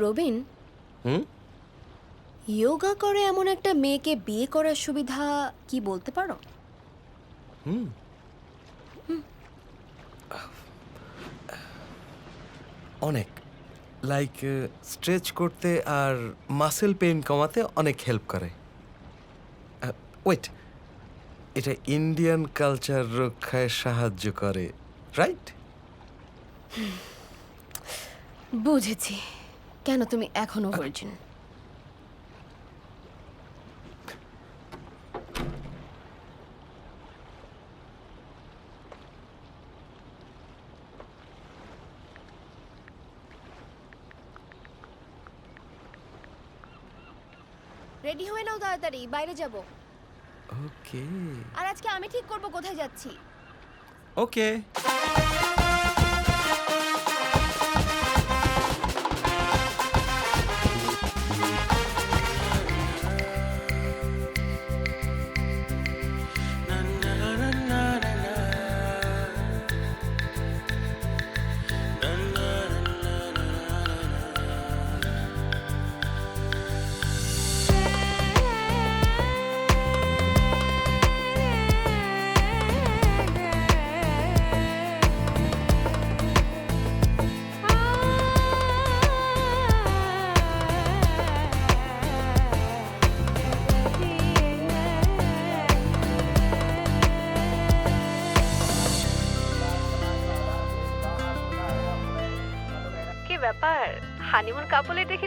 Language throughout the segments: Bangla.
প্রবীণ? হুম? যোগা করে এমন একটা মেয়েকে বিয়ে করার সুবিধা কি বলতে পারো? হুম। অনেক। লাইক স্ট্রেচ করতে আর মাসেল পেইন কমাতে অনেক হেল্প করে। ওয়েট এটা ইন্ডিয়ান কালচার রক্ষায় সাহায্য করে রাইট বুঝেছি। কেন তুমি এখনও ভার্জিন রেডি হয়ে নাও তাড়াতাড়ি বাইরে যাব। ওকে আর আজকে আমি ঠিক করব কোথায় যাচ্ছি। ওকে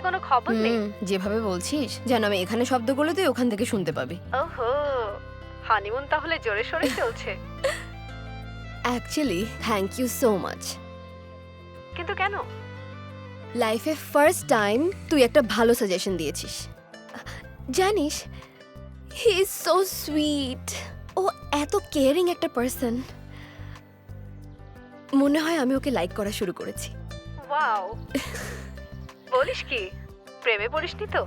কোনো খবর নেই? হুম, যেভাবে বলছিস যেন আমি এখানে শব্দগুলো তুই ওখান থেকে শুনতে পাবি। ওহো হানিমুন তাহলে জোরে সোরে চলছে। Actually thank you so much কিন্তু কেন? লাইফে ফার্স্ট টাইম তুই একটা ভালো সাজেশন দিয়েছিস। জানিস হি ইজ সো সুইট ও এত কেয়ারিং একটা পার্সন মনে হয় আমি ওকে লাইক করা শুরু করেছি। ওয়াও বলিস কি? প্রেমে পড়িসনি তো?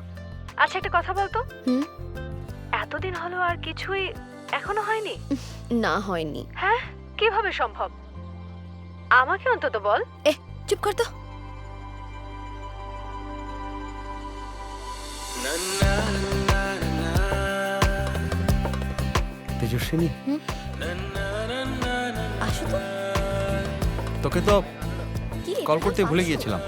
আচ্ছা একটা কথা বলতো? হুম? এতদিন হলো আর কিছুই এখনও হয়নি? না হয়নি। হ্যাঁ? কীভাবে সম্ভব? আমাকে অন্তত বল। এ চুপ কর তো। তেজস্বিনী? আসো তো। তোকে তো কি কল করতে ভুলে গিয়েছিলাম।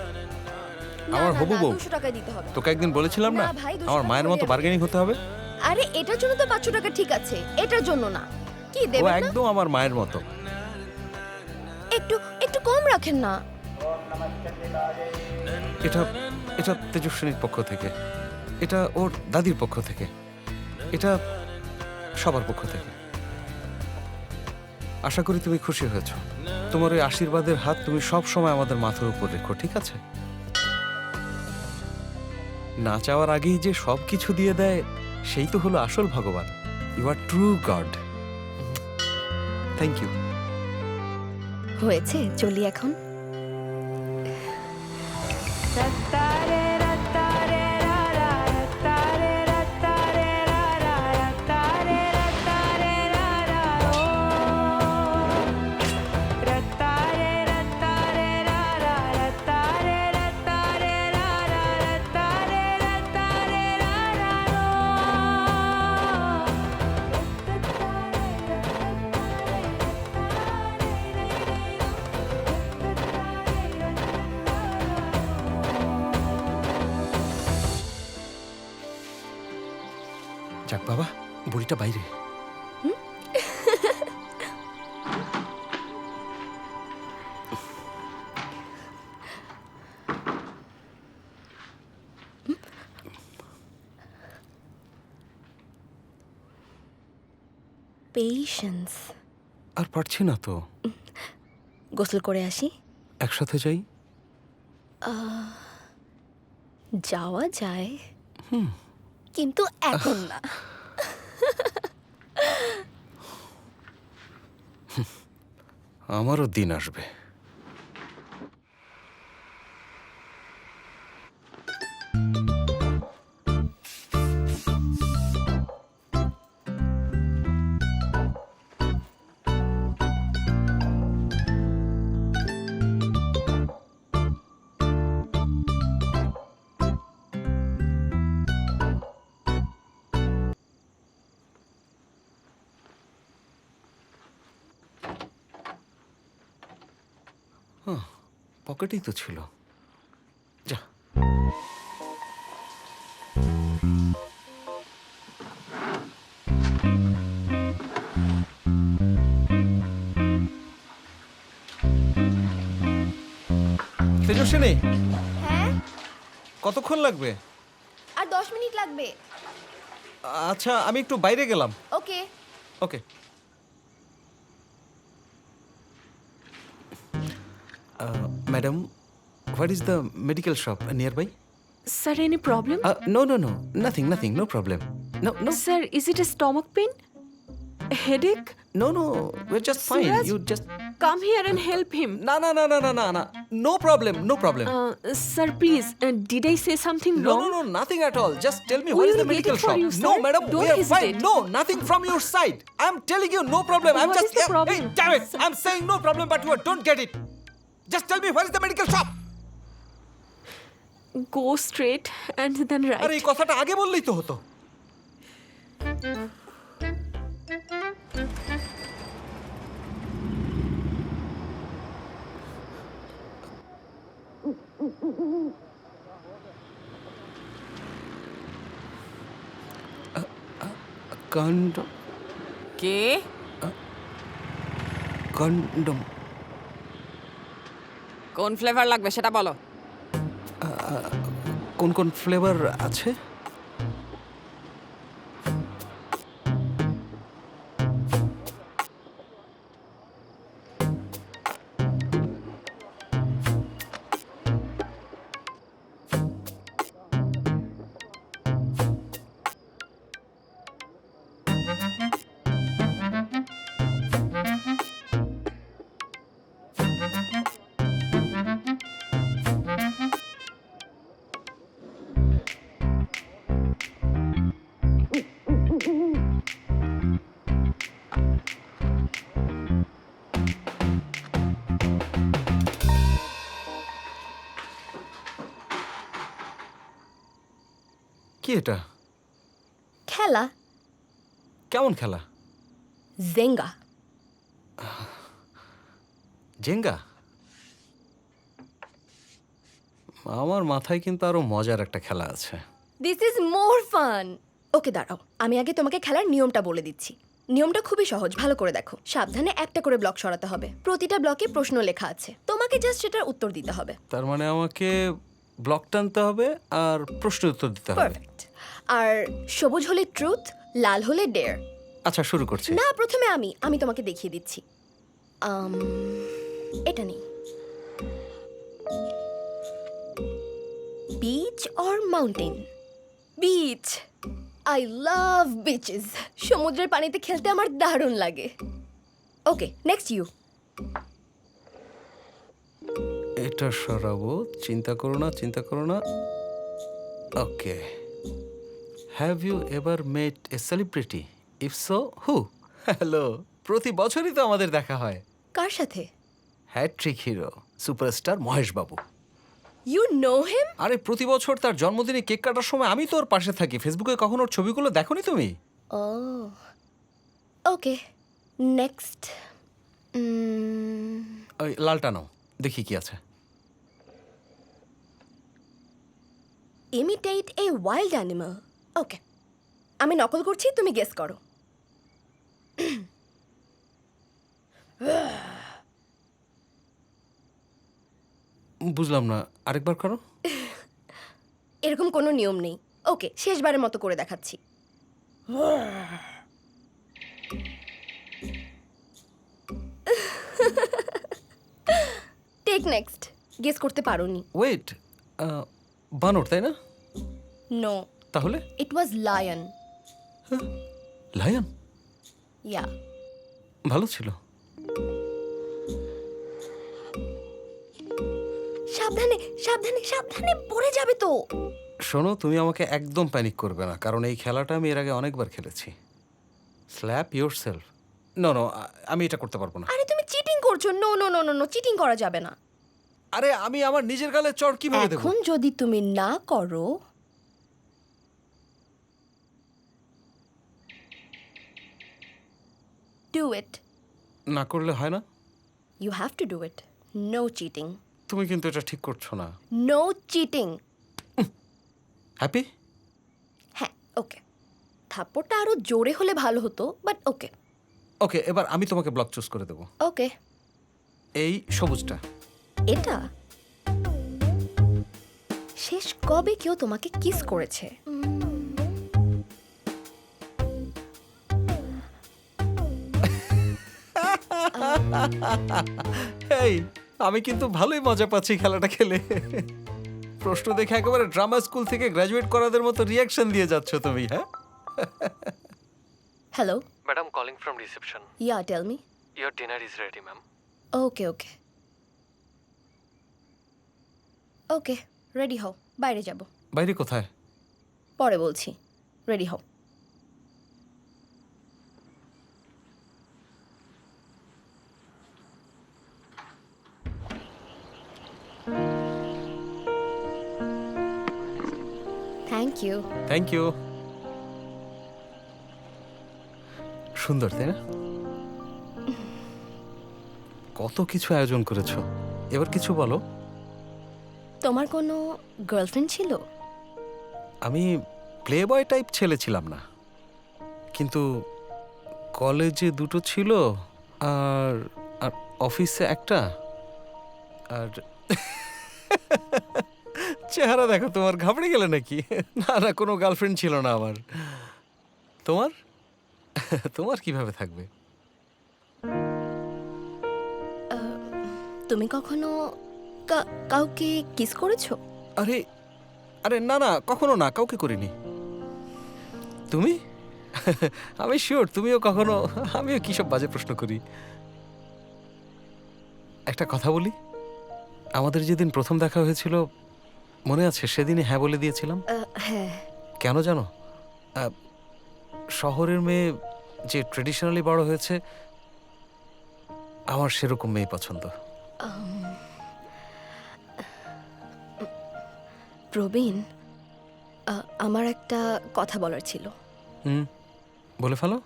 আমার হবু বউ। দুশো টাকা দিতে হবে। তোকে একদিন বলেছিলাম না? না ভাই, দুশো আমার টাকা মায়ের মতো বার্গেনিং হতে হবে। আরে এটার জন্য তো পাঁচশো টাকা ঠিক আছে। এটার জন্য না। কি ও দেবেন না? একদম আমার মায়ের মতো। একটু একটু কম রাখেন না। এটা এটা তেজস্বিনীর পক্ষ থেকে। এটা ওর দাদির পক্ষ থেকে। এটা সবার পক্ষ থেকে। আশা করি তুমি খুশি হয়েছ। তোমার ওই আশীর্বাদের হাত তুমি সব সময় আমাদের মাথার উপর রেখো ঠিক আছে? না চাওয়ার আগেই যে সব কিছু দিয়ে দেয় সেই তো হলো আসল ভগবান। You are true God thank you হয়েছে চলি এখন। বুড়িটা বাইরে। পেশেন্স আর পারছি না তো। গোসল করে আসি। একসাথে যাই? যাওয়া যায়। কিন্তু এখন না। আমারও দিন আসবে। পকেটেই তো ছিল। যা। তেজস্বিনী হ্যাঁ? কতক্ষণ লাগবে? আর দশ মিনিট লাগবে। আচ্ছা আমি একটু বাইরে গেলাম। Okay. Okay. Madam what is the medical shop near Sir, any problem? Uh, no, no, no, nothing, nothing, no problem. No, no. Sir, is it a stomach pain? A headache? No, no we're just fine Suraj? You just Come here and help him. No, no, no, no, no, no, no, problem no problem Uh, sir, please, uh, did I say something No, wrong? no, no, nothing at all. Just tell me, We what is the get medical it for shop? you, no, madam, Don't we are fine. No, nothing from your side. I'm telling you, no problem. I'm What just. is the eh, eh, problem? damn it! I'm saying no problem, but you don't get it. Just tell me where is the medical shop. Go straight and then right. আরে এই কথাটা আগে বললেই তো হতো কন্ডম কে কন্ডম কোন ফ্লেভার লাগবে সেটা বলো। কোন কোন ফ্লেভার আছে? কি এটা? খেলা। কেমন খেলা? জেঙ্গা। জেঙ্গা? আমার মাথায় কিন্তু আরও মজার একটা খেলা আছে। This is more fun okay দাঁড়াও। আমি আগে তোমাকে খেলার নিয়মটা বলে দিচ্ছি। নিয়মটা খুবই সহজ ভালো করে দেখো। সাবধানে একটা করে ব্লক সরাতে হবে। প্রতিটা ব্লকে প্রশ্ন লেখা আছে। তোমাকে জাস্ট সেটার উত্তর দিতে হবে। তার মানে আমাকে ব্লক টানতে হবে আর প্রশ্ন উত্তর দিতে হবে। আর সবুজ হলে ট্রুথ লাল হলে ডেয়ার আচ্ছা শুরু করছি। না প্রথমে আমি আমি তোমাকে দেখিয়ে দিচ্ছি। আম, এটা নেই। Beach or mountain beach I love beaches সমুদ্রের পানিতে খেলতে আমার দারুণ লাগে। ওকে নেক্সট ইউ এটা সরাবো। চিন্তা করো না চিন্তা করো না। Okay have you ever met a celebrity if so who hello প্রতি বছরই তো আমাদের দেখা হয়। কার সাথে? Hat trick hero superstar Mahesh Babu. You know him আরে প্রতি বছর তার জন্মদিনে কেক কাটার সময় আমি তো ওর পাশে থাকি। ফেসবুকে কখনো ওর ছবিগুলো দেখোনি তুমি? ও। ওকে নেক্সট ওই লালটা নাও দেখি কি আছে। Imitate a wild animal okay. আমি নকল করছি তুমি গেস করো। বুঝলাম না আরেকবার করো। এরকম কোনো নিয়ম নেই। ওকে শেষবারের মতো করে দেখাচ্ছি। টেক নেক্সট গেস করতে পারোনি। ওয়েট বানর তাই না? নো তাহলে? ইট ওয়াজ লায়ন লায়ন ইয়া ভালো ছিল। সাবধানে সাবধানে সাবধানে পড়ে যাবে তো। শোনো তুমি আমাকে একদম প্যানিক করবে না কারণ এই খেলাটা আমি এর আগে অনেকবার খেলেছি। Slap yourself no no আমি এটা করতে পারব না। আরে তুমি চিটিং করছ। No no no no no cheating করা যাবে না। আরে আমি আমার নিজের গালে চড় কীভাবে দেবো এখন যদি তুমি না করো ডু ইট না করলে হয় না? You have to do it no cheating তুমি কিন্তু এটা ঠিক করছ না। নো চিটিং হ্যাপি হ্যাঁ ওকে থাপ্পড়টা আরও জোরে হলে ভালো হতো বাট ওকে ওকে এবার আমি তোমাকে ব্লক চুজ করে দেবো। ওকে এই সবুজটা। এটা? শেষ কবে কেউ তোমাকে কিস করেছে? এই আমি কিন্তু ভালোই মজা পাচ্ছি খেলাটা খেলে। প্রশ্ন দেখে একেবারে ড্রামা স্কুল থেকে গ্র্যাজুয়েট করাদের মতো রিয়াকশন দিয়ে যাচ্ছ তুমি হ্যাঁ? Hello madam calling from reception ya tell me Your dinner is ready, ma'am. Okay okay okay ready হও বাইরে যাব। বাইরে কোথায়? পরে বলছি রেডি হও। থ্যাংক ইউ থ্যাংক ইউ সুন্দর তাই না? কত কিছু আয়োজন করেছ। এবার কিছু বলো। তোমার কোনো গার্লফ্রেন্ড ছিল? আমি প্লে বয় টাইপ ছেলে ছিলাম না। কিন্তু কলেজে দুটো ছিল আর আর অফিসে একটা আর চেহারা দেখো তোমার ঘাবড়ে গেলে নাকি? না না কোনো গার্লফ্রেন্ড ছিল না আমার। তোমার? তোমার কীভাবে থাকবে? তুমি কখনো কাউকে কিস করেছ? আরে আরে না না কখনো না কাউকে করিনি। তুমি? আমি শিওর তুমিও কখনো আমিও কি সব বাজে প্রশ্ন করি? একটা কথা বলি আমাদের যেদিন প্রথম দেখা হয়েছিল মনে আছে সেদিনই হ্যাঁ বলে দিয়েছিলাম? হ্যাঁ। কেন জানো? আহ, শহরের মেয়ে যে ট্রেডিশনালি বড় হয়েছে আমার সেরকম মেয়ে পছন্দ। প্রবীণ আমার একটা কথা বলার ছিল। হুম বলে ফেলো।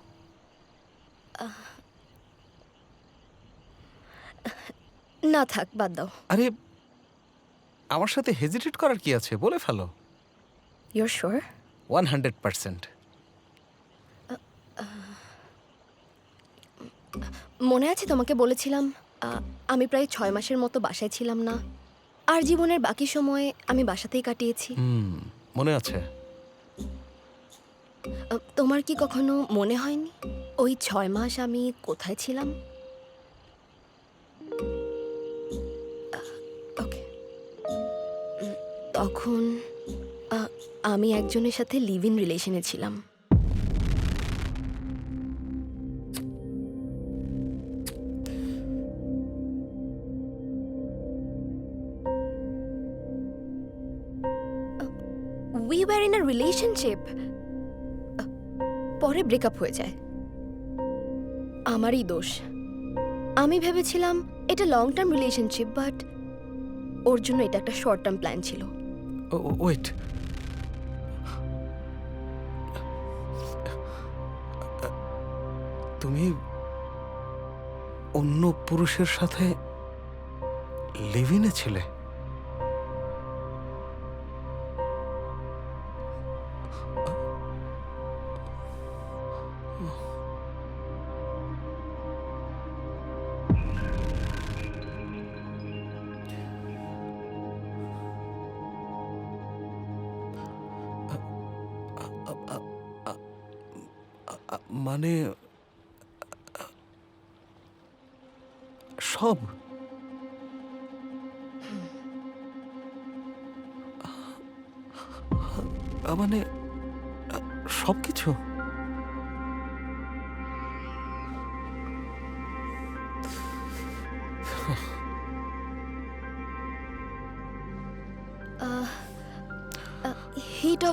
না থাক বাদ দাও। আরে আমার সাথে হেজিটেট করার কি আছে? বলে ফেলো। You're sure one hundred percent মনে আছে তোমাকে বলেছিলাম আহ, আমি প্রায় ছয় মাসের মতো বাসায় ছিলাম না। আর জীবনের বাকি সময় আমি বাসাতেই কাটিয়েছি। হুম মনে আছে। আহ, তোমার কি কখনো মনে হয়নি? ওই ছয় মাস আমি কোথায় ছিলাম? তখন আমি একজনের সাথে লিভ ইন রিলেশনে ছিলাম। We were in a relationship পরে ব্রেকআপ হয়ে যায়। আমারই দোষ। আমি ভেবেছিলাম এটা লং টার্ম রিলেশনশিপ বাট ওর জন্য এটা একটা শর্ট টার্ম প্ল্যান ছিল। ওয়েট। তুমি অন্য পুরুষের সাথে লিভিনে ছিলে?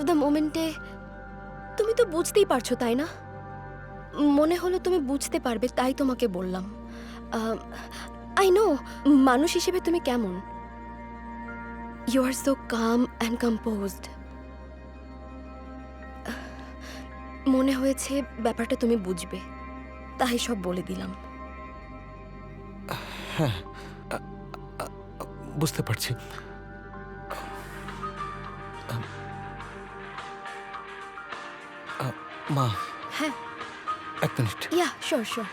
দ্য মোমেন্টে তুমি তো বুঝতেই পারছ, তাই না? মনে হলো তুমি বুঝতে পারবে, তাই তোমাকে বললাম। আই নো মানুষ হিসেবে তুমি কেমন? You are so calm and composed মনে হয়েছে ব্যাপারটা তুমি বুঝবে, তাই সব বলে দিলাম। বুঝতে পারছি। মা। হ্যাঁ। এক মিনিট। ইয়া শিওর শিওর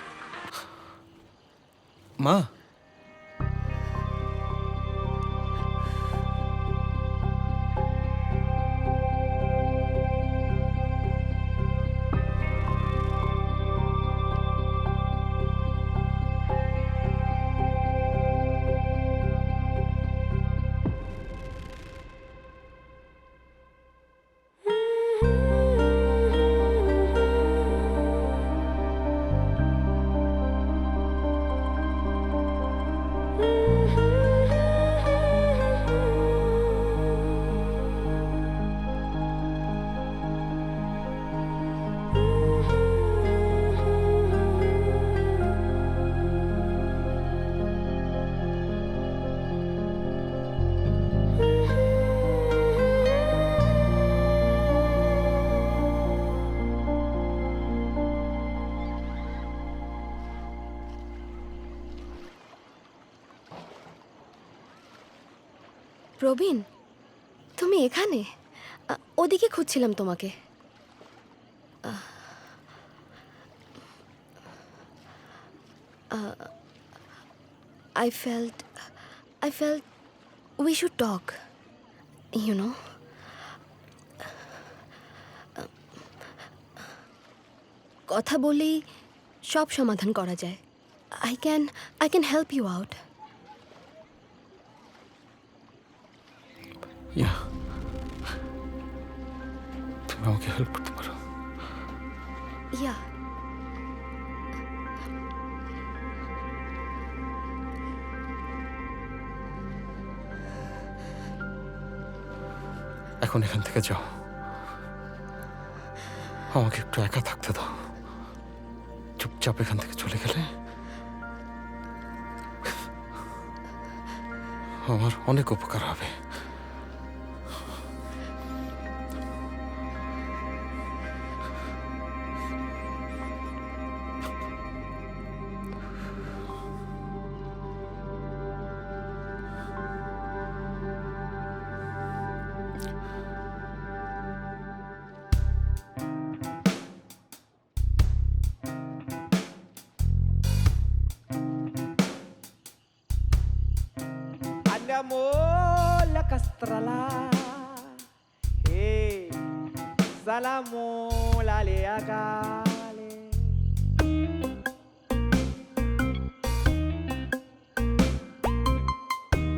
মা। প্রবীণ, তুমি এখানে? ওদিকে খুঁজছিলাম তোমাকে। I felt I felt we should talk you know কথা বলেই সব সমাধান করা যায়। I can I can help you out আমাকে হেল্প করতে পারো? ইয়া। এখন এখান থেকে যাও। আমাকে একটু একা থাকতে দাও। চুপচাপ এখান থেকে চলে গেলে আমার অনেক উপকার হবে। la castrala. Hey, salamo la leaca.